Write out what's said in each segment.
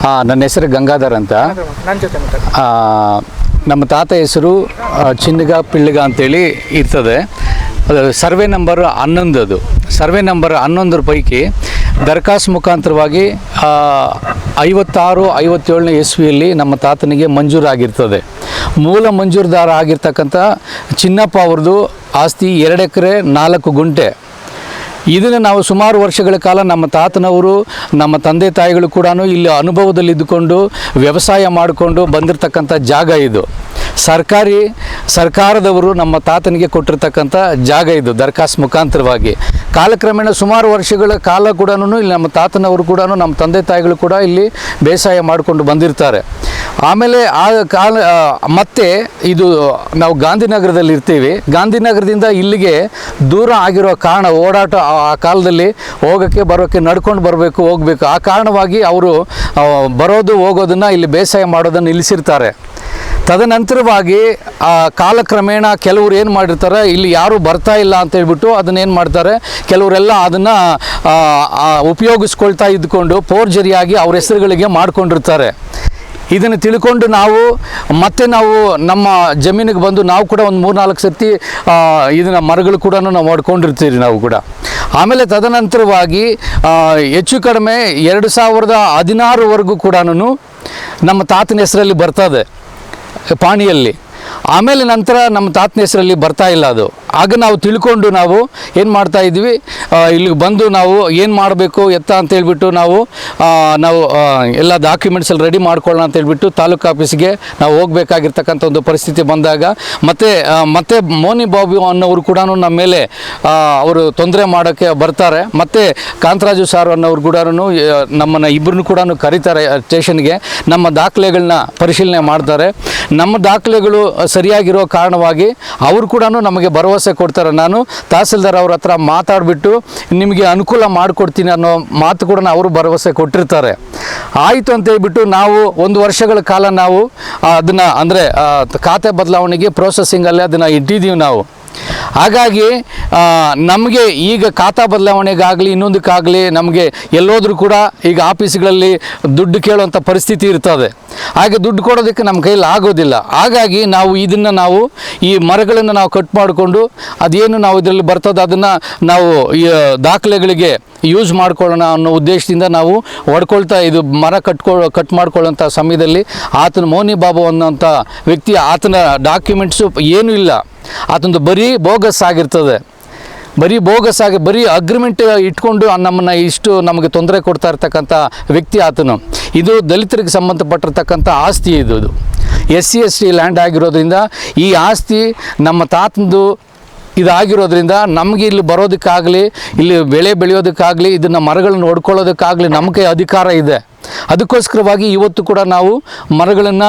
ಹಾಂ ನನ್ನ ಹೆಸರು ಗಂಗಾಧರ್ ಅಂತ. ನನ್ನ ಜೊತೆ ಮಾತಾಡಿ. ಆ, ನಮ್ಮ ತಾತ ಹೆಸರು ಆ, ಚಿನ್ನಗ ಪಿಳ್ಳಿಗ ಅಂತೇಳಿ ಇರ್ತದೆ. ಅದು ಸರ್ವೆ ನಂಬರ್ ಹನ್ನೊಂದು ಅದು. ಸರ್ವೆ ನಂಬರ್ ಹನ್ನೊಂದರ ಪೈಕಿ ದರಖಾಸ್ತು ಮುಖಾಂತರವಾಗಿ ಆ, ಐವತ್ತಾರು ಐವತ್ತೇಳನೇ ಇಸ್ವಿಯಲ್ಲಿ ನಮ್ಮ ತಾತನಿಗೆ ಮಂಜೂರಾಗಿರ್ತದೆ ಮೂಲ ಮಂಜೂರುದಾರ ಆಗಿರ್ತಕ್ಕಂಥ ಚಿನ್ನಪ್ಪ ಅವ್ರದ್ದು ಆಸ್ತಿ ಎರಡು ಎಕರೆ ನಾಲ್ಕು ಗುಂಟೆ. ಇದನ್ನು ನಾವು ಸುಮಾರು ವರ್ಷಗಳ ಕಾಲ ನಮ್ಮ ತಾತನವರು, ನಮ್ಮ ತಂದೆ ತಾಯಿಗಳು ಕೂಡ ಇಲ್ಲಿ ಅನುಭವದಲ್ಲಿ ಇದ್ದುಕೊಂಡು ವ್ಯವಸಾಯ ಮಾಡಿಕೊಂಡು ಬಂದಿರತಕ್ಕಂಥ ಜಾಗ ಇದು. ಸರ್ಕಾರಿ, ಸರ್ಕಾರದವರು ನಮ್ಮ ತಾತನಿಗೆ ಕೊಟ್ಟಿರ್ತಕ್ಕಂಥ ಜಾಗ ಇದು ದರ್ಖಾಸ್ತು ಮುಖಾಂತರವಾಗಿ. ಕಾಲಕ್ರಮೇಣ ಸುಮಾರು ವರ್ಷಗಳ ಕಾಲ ಕೂಡ ಇಲ್ಲಿ ನಮ್ಮ ತಾತನವರು ಕೂಡ ನಮ್ಮ ತಂದೆ ತಾಯಿಗಳು ಕೂಡ ಇಲ್ಲಿ ಬೇಸಾಯ ಮಾಡಿಕೊಂಡು ಬಂದಿರ್ತಾರೆ. ಆಮೇಲೆ ಆ ಕಾಲ ಮತ್ತೆ ಇದು ನಾವು ಗಾಂಧಿನಗರದಲ್ಲಿ ಇರ್ತೀವಿ ಗಾಂಧಿನಗರದಿಂದ ಇಲ್ಲಿಗೆ ದೂರ ಆಗಿರೋ ಕಾರಣ ಓಡಾಟ, ಆ ಕಾಲದಲ್ಲಿ ಹೋಗೋಕ್ಕೆ, ಬರೋಕ್ಕೆ, ನಡ್ಕೊಂಡು ಬರಬೇಕು, ಹೋಗಬೇಕು. ಆ ಕಾರಣವಾಗಿ ಅವರು ಬರೋದು, ಹೋಗೋದನ್ನು ಇಲ್ಲಿ ಬೇಸಾಯ ಮಾಡೋದನ್ನು ನಿಲ್ಲಿಸಿರ್ತಾರೆ. ತದನಂತರವಾಗಿ, ಆ, ಕಾಲಕ್ರಮೇಣ ಕೆಲವರು ಏನು ಮಾಡಿರ್ತಾರೆ, ಇಲ್ಲಿ ಯಾರು ಬರ್ತಾ ಇಲ್ಲ ಅಂತ ಹೇಳ್ಬಿಟ್ಟು ಅದನ್ನ ಏನು ಮಾಡ್ತಾರೆ, ಕೆಲವರೆಲ್ಲ ಅದನ್ನು ಉಪಯೋಗಿಸ್ಕೊಳ್ತಾ ಇದ್ದುಕೊಂಡು ಪೋರ್ಜರಿಯಾಗಿ ಅವ್ರ ಹೆಸರುಗಳಿಗೆ ಮಾಡ್ಕೊಂಡಿರ್ತಾರೆ. ಇದನ್ನು ತಿಳ್ಕೊಂಡು ನಾವು ಮತ್ತೆ ನಾವು ನಮ್ಮ ಜಮೀನಿಗೆ ಬಂದು ನಾವು ಕೂಡ ಒಂದು ಮೂರು ನಾಲ್ಕು ಸರ್ತಿ ಇದನ್ನು ಮರಗಳು ಕೂಡ ನಾವು ಮಾಡ್ಕೊಂಡಿರ್ತೀವಿ ನಾವು ಕೂಡ. ಆಮೇಲೆ ತದನಂತರವಾಗಿ ಹೆಚ್ಚು ಕಡಿಮೆ ಎರಡು ಸಾವಿರದ ಹದಿನಾರುವರೆಗೂ ಕೂಡ ನಮ್ಮ ತಾತನ ಹೆಸರಲ್ಲಿ ಬರ್ತದೆ ಪಾಣಿಯಲ್ಲಿ. ಆಮೇಲೆ ನಂತರ ನಮ್ಮ ತಾತನ ಹೆಸರಲ್ಲಿ ಬರ್ತಾ ಇಲ್ಲ ಅದು. ಆಗ ನಾವು ತಿಳ್ಕೊಂಡು ನಾವು ಏನು ಮಾಡ್ತಾ ಇದ್ವಿ? ಇಲ್ಲಿಗೆ ಬಂದು ನಾವು ಏನು ಮಾಡಬೇಕು, ಎತ್ತ ಅಂತ ಹೇಳ್ಬಿಟ್ಟು ನಾವು ನಾವು ಎಲ್ಲ ಡಾಕ್ಯುಮೆಂಟ್ಸ್ ಎಲ್ಲ ರೆಡಿ ಮಾಡ್ಕೊಳ್ಳೋಣ ಅಂತ ಹೇಳ್ಬಿಟ್ಟು ತಾಲೂಕು ಆಫೀಸ್ಗೆ ನಾವು ಹೋಗಬೇಕಾಗಿರ್ತಕ್ಕಂಥ ಒಂದು ಪರಿಸ್ಥಿತಿ ಬಂದಾಗ ಮತ್ತೆ ಮತ್ತೆ ಮೋನಿ ಬಾಬು ಅನ್ನೋರು ಕೂಡ ನಮ್ಮ ಮೇಲೆ ಅವರು ತೊಂದರೆ ಮಾಡೋಕ್ಕೆ ಬರ್ತಾರೆ. ಮತ್ತು ಕಾಂತರಾಜು ಸಾರ್ ಅನ್ನೋರು ಕೂಡ ನಮ್ಮನ್ನು ಇಬ್ಬರನ್ನು ಕೂಡ ಕರೀತಾರೆ ಸ್ಟೇಷನ್ಗೆ ನಮ್ಮ ದಾಖಲೆಗಳನ್ನ ಪರಿಶೀಲನೆ ಮಾಡ್ತಾರೆ. ನಮ್ಮ ದಾಖಲೆಗಳು ಸರಿಯಾಗಿರೋ ಕಾರಣವಾಗಿ ಅವರು ಕೂಡ ನಮಗೆ ಭರವಸೆ ಕೊಡ್ತಾರೆ. ನಾನು ತಹಸೀಲ್ದಾರ್ ಅವ್ರ ಹತ್ರ ಮಾತಾಡಿಬಿಟ್ಟು ನಿಮಗೆ ಅನುಕೂಲ ಮಾಡಿಕೊಡ್ತೀನಿ ಅನ್ನೋ ಮಾತು ಕೂಡ ಅವರು ಭರವಸೆ ಕೊಟ್ಟಿರ್ತಾರೆ. ಆಯಿತು ಅಂತ ಹೇಳ್ಬಿಟ್ಟು ನಾವು ಒಂದು ವರ್ಷಗಳ ಕಾಲ ನಾವು ಅದನ್ನು ಅಂದರೆ ಖಾತೆ ಬದಲಾವಣೆಗೆ ಪ್ರೋಸೆಸ್ಸಿಂಗಲ್ಲೇ ಅದನ್ನು ಇಟ್ಟಿದ್ದೀವಿ ನಾವು. ಹಾಗಾಗಿ ನಮಗೆ ಈಗ ಖಾತಾ ಬದಲಾವಣೆಗಾಗಲಿ, ಇನ್ನೊಂದಕ್ಕಾಗಲಿ ನಮಗೆ ಎಲ್ಲೋದ್ರೂ ಕೂಡ ಈಗ ಆಫೀಸ್ಗಳಲ್ಲಿ ದುಡ್ಡು ಕೇಳುವಂಥ ಪರಿಸ್ಥಿತಿ ಇರ್ತದೆ. ಹಾಗೆ ದುಡ್ಡು ಕೊಡೋದಕ್ಕೆ ನಮ್ಮ ಕೈಯಲ್ಲಿ ಆಗೋದಿಲ್ಲ. ಹಾಗಾಗಿ ನಾವು ಇದನ್ನು ನಾವು ಈ ಮರಗಳನ್ನು ನಾವು ಕಟ್ ಮಾಡಿಕೊಂಡು, ಅದೇನು ನಾವು ಇದರಲ್ಲಿ ಬರ್ತದೆ ಅದನ್ನು ನಾವು ದಾಖಲೆಗಳಿಗೆ ಯೂಸ್ ಮಾಡ್ಕೊಳ್ಳೋಣ ಅನ್ನೋ ಉದ್ದೇಶದಿಂದ ನಾವು ಹೊಡ್ಕೊಳ್ತಾ ಇದು ಮರ ಕಟ್ಕೊ, ಕಟ್ ಮಾಡ್ಕೊಳ್ಳೋಂಥ ಸಮಯದಲ್ಲಿ ಆತನ ಮೋನಿ ಬಾಬು ಅನ್ನೋಂಥ ವ್ಯಕ್ತಿ ಆತನ ಡಾಕ್ಯುಮೆಂಟ್ಸು ಏನೂ ಇಲ್ಲ. ಆತಂದು ಬರೀ ಬೋಗಸ್ ಆಗಿರ್ತದೆ. ಬರೀ ಬೋಗಸ್ ಆಗಿ ಬರೀ ಅಗ್ರಿಮೆಂಟ್ ಇಟ್ಕೊಂಡು ನಮ್ಮನ್ನು ಇಷ್ಟು ನಮಗೆ ತೊಂದರೆ ಕೊಡ್ತಾ ಇರ್ತಕ್ಕಂಥ ವ್ಯಕ್ತಿ ಆತನು. ಇದು ದಲಿತರಿಗೆ ಸಂಬಂಧಪಟ್ಟಿರ್ತಕ್ಕಂಥ ಆಸ್ತಿ ಇದು. S C S T land ಆಗಿರೋದ್ರಿಂದ ಈ ಆಸ್ತಿ ನಮ್ಮ ತಾತಂದು ಇದಾಗಿರೋದ್ರಿಂದ ನಮಗೆ ಇಲ್ಲಿ ಬರೋದಕ್ಕಾಗಲಿ, ಇಲ್ಲಿ ಬೆಳೆ ಬೆಳೆಯೋದಕ್ಕಾಗಲಿ, ಇದನ್ನು ಮರಗಳನ್ನು ಹೊಡ್ಕೊಳ್ಳೋದಕ್ಕಾಗಲಿ ನಮಗೆ ಅಧಿಕಾರ ಇದೆ. ಅದಕ್ಕೋಸ್ಕರವಾಗಿ ಇವತ್ತು ಕೂಡ ನಾವು ಮರಗಳನ್ನು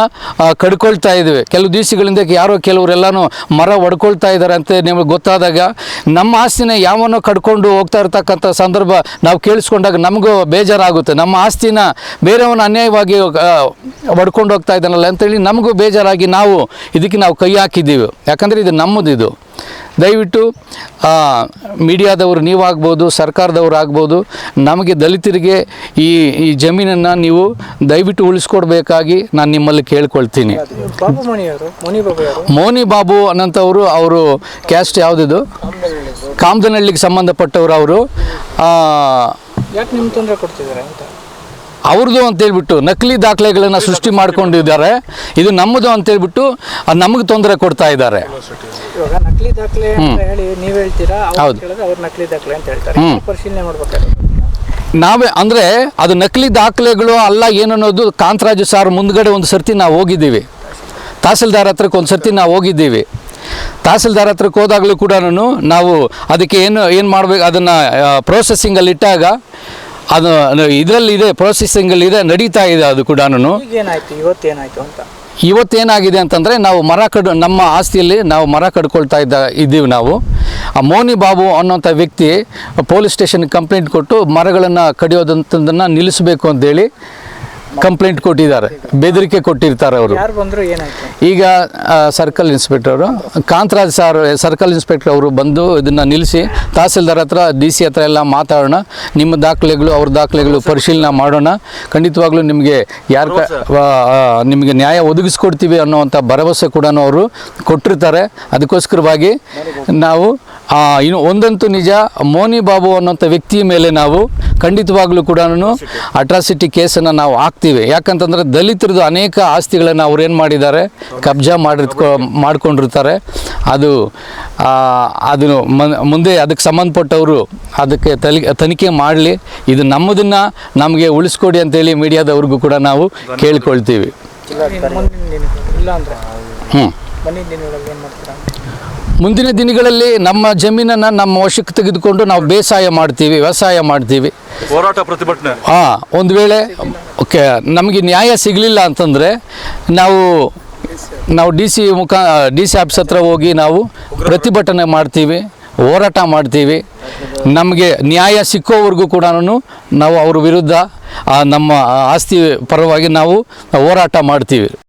ಕಡ್ಕೊಳ್ತಾ ಇದ್ದೀವಿ. ಕೆಲವು ದಿವಸಗಳಿಂದ ಯಾರೋ ಕೆಲವರೆಲ್ಲನೂ ಮರ ಹೊಡ್ಕೊಳ್ತಾ ಇದ್ದಾರೆ ಅಂತ ನಿಮಗೆ ಗೊತ್ತಾದಾಗ ನಮ್ಮ ಆಸ್ತಿನ ಯಾವನೋ ಕಡ್ಕೊಂಡು ಹೋಗ್ತಾ ಇರ್ತಕ್ಕಂಥ ಸಂದರ್ಭ ನಾವು ಕೇಳಿಸ್ಕೊಂಡಾಗ ನಮಗೂ ಬೇಜಾರಾಗುತ್ತೆ. ನಮ್ಮ ಆಸ್ತಿನ ಬೇರೆಯವನ್ನ ಅನ್ಯಾಯವಾಗಿ ಒಡ್ಕೊಂಡು ಹೋಗ್ತಾ ಇದ್ದಾನಲ್ಲ ಅಂತೇಳಿ ನಮಗೂ ಬೇಜಾರಾಗಿ ನಾವು ಇದಕ್ಕೆ ನಾವು ಕೈ ಹಾಕಿದ್ದೀವಿ. ಯಾಕಂದರೆ ಇದು ನಮ್ಮದು ಇದು ದಯವಿಟ್ಟು ಮೀಡಿಯಾದವರು ನೀವಾಗ್ಬೋದು ಸರ್ಕಾರದವ್ರು ಆಗ್ಬೋದು ನಮಗೆ ದಲಿತರಿಗೆ ಈ ಈ ಜಮೀನನ್ನು ನೀವು ದಯವಿಟ್ಟು ಉಳಿಸ್ಕೊಡ್ಬೇಕಾಗಿ ನಾನು ನಿಮ್ಮಲ್ಲಿ ಕೇಳ್ಕೊಳ್ತೀನಿ. ಮೋನಿ ಬಾಬು ಅನ್ನಂಥವರು ಅವರು ಕ್ಯಾಸ್ಟ್ ಯಾವುದಿದು? ಕಾಮದನಹಳ್ಳಿಗೆ ಸಂಬಂಧಪಟ್ಟವರು ಅವರು. ಯಾಕೆ ನಿಮ್ಗೆ ತೊಂದರೆ ಕೊಡ್ತಿದ್ದಾರೆ ಅಂತ? ಅವ್ರದ್ದು ಅಂತೇಳ್ಬಿಟ್ಟು ನಕಲಿ ದಾಖಲೆಗಳನ್ನು ಸೃಷ್ಟಿ ಮಾಡ್ಕೊಂಡಿದ್ದಾರೆ. ಇದು ನಮ್ಮದು ಅಂತೇಳ್ಬಿಟ್ಟು ಅದು ನಮಗೆ ತೊಂದರೆ ಕೊಡ್ತಾ ಇದ್ದಾರೆ. ಇವಾಗ ನಕಲಿ ದಾಖಲೆ ಅಂತ ಹೇಳಿ ನೀವ್ ಹೇಳ್ತೀರಾ? ಅವ್ರು ಹೌದು. ನಕಲಿ ದಾಖಲೆ ಅಂತ ಹೇಳ್ತಾರೆ. ಯಾಕೆ ಪರಿಶೀಲನೆ ಮಾಡ್ಬೇಕಾದ್ರೆ? ನಾವೇ ಅಂದರೆ ಅದು ನಕಲಿ ದಾಖಲೆಗಳು ಅಲ್ಲ ಏನನ್ನೋದು ಕಾಂತರಾಜು ಸಾರ್ ಮುಂದ್ಗಡೆ ಒಂದು ಸರ್ತಿ ನಾವು ಹೋಗಿದ್ದೀವಿ. ತಹಸೀಲ್ದಾರ್ ಹತ್ರಕ್ಕೆ ಒಂದು ಸರ್ತಿ ನಾವು ಹೋಗಿದ್ದೀವಿ. ತಹಸೀಲ್ದಾರ್ ಹತ್ರಕ್ಕೆ ಹೋದಾಗಲೂ ಕೂಡ ನಾವು ಅದಕ್ಕೆ ಏನು ಏನು ಮಾಡಬೇಕು ಅದನ್ನು ಪ್ರೋಸೆಸ್ಸಿಂಗಲ್ಲಿ ಇಟ್ಟಾಗ ಅದು ಇದರಲ್ಲಿ ಇದೆ ಪ್ರೋಸೆಸ್ಸಿಂಗಲ್ಲಿ ಇದೆ ನಡೀತಾ ಇದೆ ಅದು ಕೂಡ ಏನಾಯ್ತು ಇವತ್ತೇನಾಯ್ತು ಅಂತ? ಇವತ್ತೇನಾಗಿದೆ ಅಂತಂದರೆ ನಾವು ಮರ ಕಡ್ ನಮ್ಮ ಆಸ್ತಿಯಲ್ಲಿ ನಾವು ಮರ ಕಡ್ಕೊಳ್ತಾ ಇದ್ದ ಇದ್ದೀವಿ ನಾವು. ಆ ಮೋನಿ ಬಾಬು ಅನ್ನೋಂಥ ವ್ಯಕ್ತಿ ಪೊಲೀಸ್ ಸ್ಟೇಷನ್ ಕಂಪ್ಲೇಂಟ್ ಕೊಟ್ಟು ಮರಗಳನ್ನು ಕಡಿಯೋದಂಥದ್ದನ್ನು ನಿಲ್ಲಿಸಬೇಕು ಅಂತೇಳಿ ಕಂಪ್ಲೇಂಟ್ ಕೊಟ್ಟಿದ್ದಾರೆ ಬೆದರಿಕೆ ಕೊಟ್ಟಿರ್ತಾರೆ ಅವರು. ಯಾರು ಬಂದ್ರು ಏನಾಯ್ತು? ಈಗ ಸರ್ಕಲ್ ಇನ್ಸ್ಪೆಕ್ಟರ್ ಅವರು ಕಾಂತರಾಜ್ ಸರ್ ಸರ್ಕಲ್ ಇನ್ಸ್ಪೆಕ್ಟರ್ ಅವರು ಬಂದು ಇದನ್ನು ನಿಲ್ಲಿಸಿ ತಹಸೀಲ್ದಾರ್ ಹತ್ರ ಡಿ ಸಿ ಹತ್ರ ಎಲ್ಲ ಮಾತಾಡೋಣ ನಿಮ್ಮ ದಾಖಲೆಗಳು ಅವ್ರ ದಾಖಲೆಗಳು ಪರಿಶೀಲನೆ ಮಾಡೋಣ ಖಂಡಿತವಾಗ್ಲೂ ನಿಮಗೆ ಯಾರು ನಿಮಗೆ ನ್ಯಾಯ ಒದಗಿಸ್ಕೊಡ್ತೀವಿ ಅನ್ನೋವಂಥ ಭರವಸೆ ಕೂಡ ಅವರು ಕೊಟ್ಟಿರ್ತಾರೆ. ಅದಕ್ಕೋಸ್ಕರವಾಗಿ ನಾವು ಇನ್ನು ಒಂದಂತೂ ನಿಜ ಮೋನಿ ಬಾಬು ಅನ್ನೋಂಥ ವ್ಯಕ್ತಿಯ ಮೇಲೆ ನಾವು ಖಂಡಿತವಾಗ್ಲೂ ಕೂಡ ಅಟ್ರಾಸಿಟಿ ಕೇಸನ್ನು ನಾವು ಹಾಕ್ತೀವಿ. ಯಾಕಂತಂದರೆ ದಲಿತರದ್ದು ಅನೇಕ ಆಸ್ತಿಗಳನ್ನು ಅವ್ರು ಏನು ಮಾಡಿದ್ದಾರೆ? ಕಬ್ಜಾ ಮಾಡಿರ್ತ್ಕೊ ಮಾಡ್ಕೊಂಡಿರ್ತಾರೆ. ಅದು ಅದನ್ನು ಅದು ಮುಂದೆ ಅದಕ್ಕೆ ಸಂಬಂಧಪಟ್ಟವರು ಅದಕ್ಕೆ ತಲಿ ತನಿಖೆ ಮಾಡಲಿ. ಇದು ನಮ್ಮದನ್ನು ನಮಗೆ ಉಳಿಸ್ಕೊಡಿ ಅಂತೇಳಿ ಮೀಡಿಯಾದವ್ರಿಗೂ ಕೂಡ ನಾವು ಕೇಳ್ಕೊಳ್ತೀವಿ. ಹ್ಞೂ ಮುಂದಿನ ದಿನಗಳಲ್ಲಿ ನಮ್ಮ ಜಮೀನನ್ನು ನಮ್ಮ ವಶಕ್ಕೆ ತೆಗೆದುಕೊಂಡು ನಾವು ಬೇಸಾಯ ಮಾಡ್ತೀವಿ ವ್ಯವಸಾಯ ಮಾಡ್ತೀವಿ. ಹೋರಾಟ ಪ್ರತಿಭಟನೆ. ಹಾಂ ಒಂದು ವೇಳೆ ಓಕೆ ನಮಗೆ ನ್ಯಾಯ ಸಿಗಲಿಲ್ಲ ಅಂತಂದರೆ ನಾವು ನಾವು ಡಿ ಸಿ ಮುಖ ಡಿ ಸಿ ಆಫೀಸ್ ಹತ್ರ ಹೋಗಿ ನಾವು ಪ್ರತಿಭಟನೆ ಮಾಡ್ತೀವಿ ಹೋರಾಟ ಮಾಡ್ತೀವಿ. ನಮಗೆ ನ್ಯಾಯ ಸಿಕ್ಕೋವರೆಗೂ ಕೂಡ ನಾವು ಅವ್ರ ವಿರುದ್ಧ ನಮ್ಮ ಆಸ್ತಿ ಪರವಾಗಿ ನಾವು ಹೋರಾಟ ಮಾಡ್ತೀವಿ.